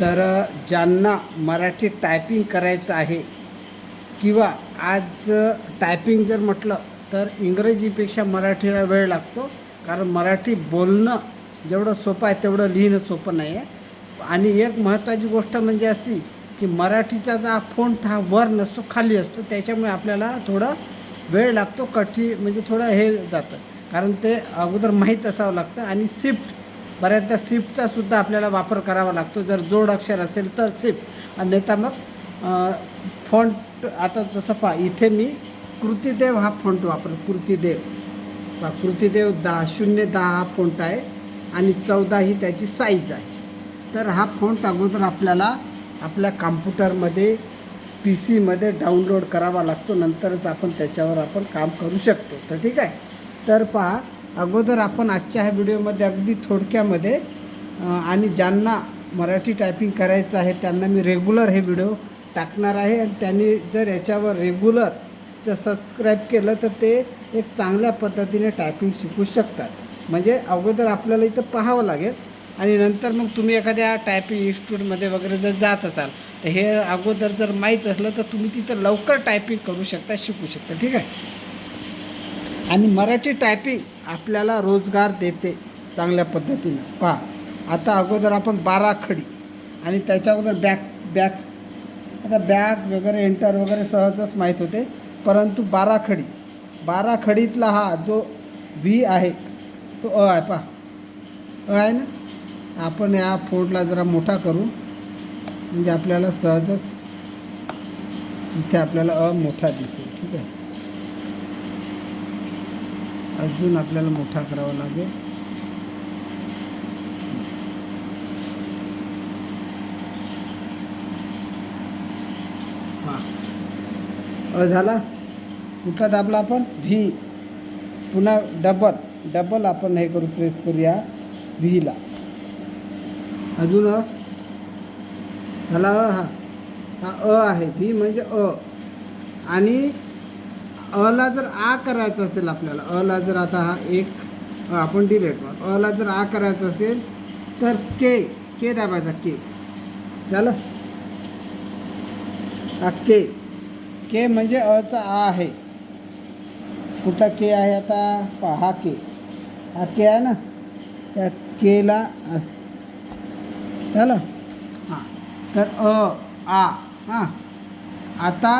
तर ज्यांना मराठी टायपिंग करायचं आहे किंवा आज टायपिंग जर म्हटलं तर इंग्रजीपेक्षा मराठीला वेळ लागतो. कारण मराठी बोलणं जेवढं सोपं आहे तेवढं लिहिणं सोपं नाही आहे. आणि एक महत्त्वाची गोष्ट म्हणजे अशी की मराठीचा जा फोंट हा वर नसतो खाली असतो. त्याच्यामुळे आपल्याला थोडं वेळ लागतो कठी म्हणजे थोडं हे जातं. कारण ते अगोदर माहीत असावं लागतं. आणि शिफ्ट बऱ्याचदा सिफ्टचा सुद्धा आपल्याला वापर करावा लागतो. जर जोड अक्षर असेल तर शिफ्ट आणि मग फॉन्ट आता जसं पहा इथे मी कृतीदेव हा फॉन्ट वापर कृतीदेव. पहा कृतीदेव दहा शून्य दहा हा फॉन्ट आहे आणि चौदा ही त्याची साईज आहे. तर हा फॉन्ट अगोदर आपल्याला आपल्या कॉम्प्युटरमध्ये पी सीमध्ये डाउनलोड करावा लागतो. नंतरच आपण त्याच्यावर आपण काम करू शकतो. तर ठीक आहे? तर पहा अगोदर आपण आजच्या ह्या व्हिडिओमध्ये अगदी थोडक्यामध्ये आणि ज्यांना मराठी टायपिंग करायचं आहे त्यांना मी रेग्युलर हे व्हिडिओ टाकणार आहे. आणि त्यांनी जर याच्यावर रेग्युलर जर सबस्क्राईब केलं तर ते एक चांगल्या पद्धतीने टायपिंग शिकू शकतात. म्हणजे अगोदर आपल्याला इथं पाहावं लागेल. आणि नंतर मग तुम्ही एखाद्या टायपिंग इन्स्टिट्यूटमध्ये वगैरे जर जात असाल तर हे अगोदर जर माहीत असलं तर तुम्ही तिथं लवकर टायपिंग करू शकता शिकू शकता. ठीक आहे? आणि मराठी टायपिंग आपल्याला रोजगार देते चांगल्या पद्धतीनं. पहा आता अगोदर आपण बारा खडी आणि त्याच्या अगोदर बॅक बॅक आता बॅग वगैरे एंटर वगैरे सहजच माहीत होते परंतु बारा खडी. बारा खडीतला हा जो व्ही आहे तो अ आहे पहा. अ आहे ना? आपण या फोडला जरा मोठा करू. म्हणजे आपल्याला सहजच इथे आपल्याला अ मोठा दिसेल. ठीक आहे? अजून आपल्याला मोठा करावा लागेल. हां. अ झाला? कुठं दाबला आपण? व्ही पुन्हा डबल डबल आपण हे करू प्रेस करूया व्हीला अजून अ? झाला अ? हा. हा अ आहे. व्ही म्हणजे अ. आणि अला जर आ करायचं असेल आपल्याला अला जर आता हा एक आपण डिलेट मार अला जर आ करायचं असेल तर के के दाबायचा के झालं? हा के के म्हणजे अचा आ आहे. कुठं के आहे आता? पहा हा के हा के आहे ना? त्या केला झालं? हां. तर अ आ हां. आता